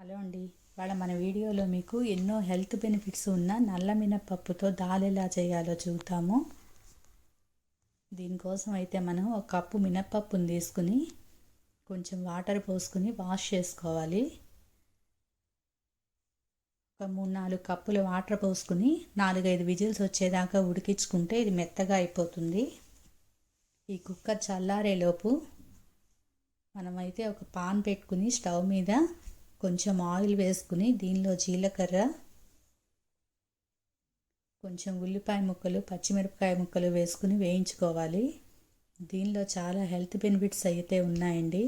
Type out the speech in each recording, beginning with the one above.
Hello అండి. వాళ్ళ మన వీడియోలో మీకు ఎన్నో హెల్త్ బెనిఫిట్స్ ఉన్న నల్ల మినపప్పుతో దాల్ ఎలా చేయాలో చూద్దాము. దీనికోసం అయితే మనం ఒక కప్పు మినపప్పుని తీసుకుని కొంచెం వాటర్ పోసుకుని వాష్ చేసుకోవాలి. ఒక మూడు నాలుగు కప్పులు వాటర్ పోసుకుని నాలుగైదు విజిల్స్ వచ్చేదాకా ఉడికించుకుంటే ఇది మెత్తగా అయిపోతుంది. ఈ కుక్కర్ చల్లారేలోపు మనమైతే ఒక పాన్ పెట్టుకుని స్టవ్ మీద కొంచెం ఆయిల్ వేసుకుని దీనిలో జీలకర్ర కొంచెం ఉల్లిపాయ ముక్కలు పచ్చిమిరపకాయ ముక్కలు వేసుకుని వేయించుకోవాలి. దీనిలో చాలా హెల్త్ బెనిఫిట్స్ అయితే ఉన్నాయండి.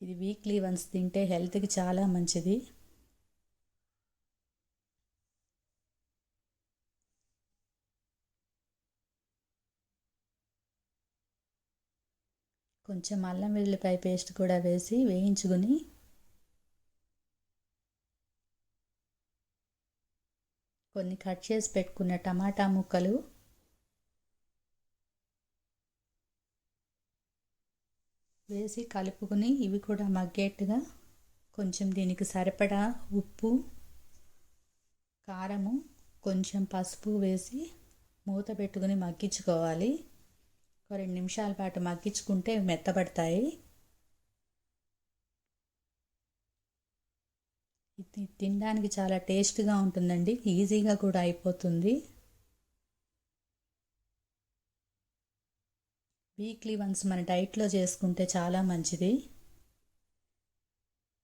ఇది వీక్లీ వన్స్ తింటే హెల్త్కి చాలా మంచిది. కొంచెం అల్లం వెల్లిపాయ పేస్ట్ కూడా వేసి వేయించుకుని కొన్ని కట్ చేసి పెట్టుకున్న టమాటా ముక్కలు. వేసి కలుపుకుని ఇవి కూడా మగ్గేట్టుగా కొంచెం దీనికి సరిపడా ఉప్పు కారము కొంచెం పసుపు వేసి మూత పెట్టుకుని మగ్గించుకోవాలి. ఒక రెండు నిమిషాల పాటు మగ్గించుకుంటే మెత్తబడతాయి. ఇది తినడానికి చాలా టేస్ట్గా ఉంటుందండి. ఈజీగా కూడా అయిపోతుంది. వీక్లీ వన్స్ మన డైట్లో చేసుకుంటే చాలా మంచిది.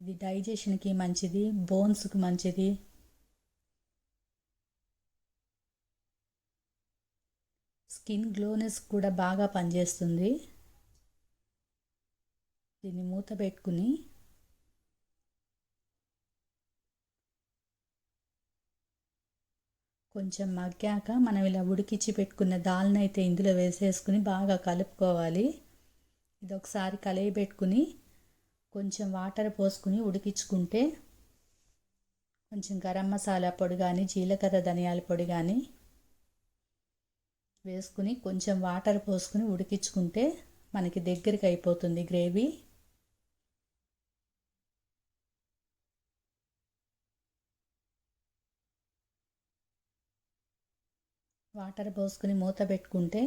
ఇది డైజెషన్కి మంచిది బోన్స్కి మంచిది. స్కిన్ గ్లోనెస్ కూడా బాగా పనిచేస్తుంది. దీన్ని మూత పెట్టుకుని కొంచెం మగ్గాక మనం ఇలా ఉడికిచ్చి పెట్టుకున్న దాల్ని అయితే ఇందులో వేసేసుకుని బాగా కలుపుకోవాలి. ఇది ఒకసారి కలయి పెట్టుకుని కొంచెం వాటర్ పోసుకుని ఉడికించుకుంటే కొంచెం గరం మసాలా పొడి కానీ జీలకర్ర ధనియాల పొడి కానీ వేసుకుని కొంచెం వాటర్ పోసుకుని ఉడికించుకుంటే మనకి దగ్గరికి అయిపోతుంది గ్రేవీ. వాటర్ పోసుకుని మూత పెట్టుకుంటే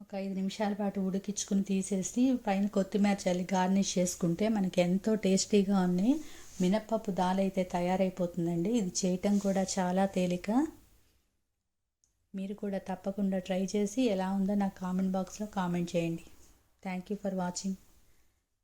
ఒక ఐదు నిమిషాల పాటు ఉడికించుకుని తీసేసి పైన కొత్తిమీర చల్లి గార్నిష్ చేసుకుంటే మనకి ఎంతో టేస్టీగా ఉన్నాయి మినప్పప్పు దాల్ అయితే తయారైపోతుందండి. ఇది చేయటం కూడా చాలా తేలిక. మీరు కూడా తప్పకుండా ట్రై చేసి ఎలా ఉందో నాకు కామెంట్ బాక్స్లో కామెంట్ చేయండి. Thank you for watching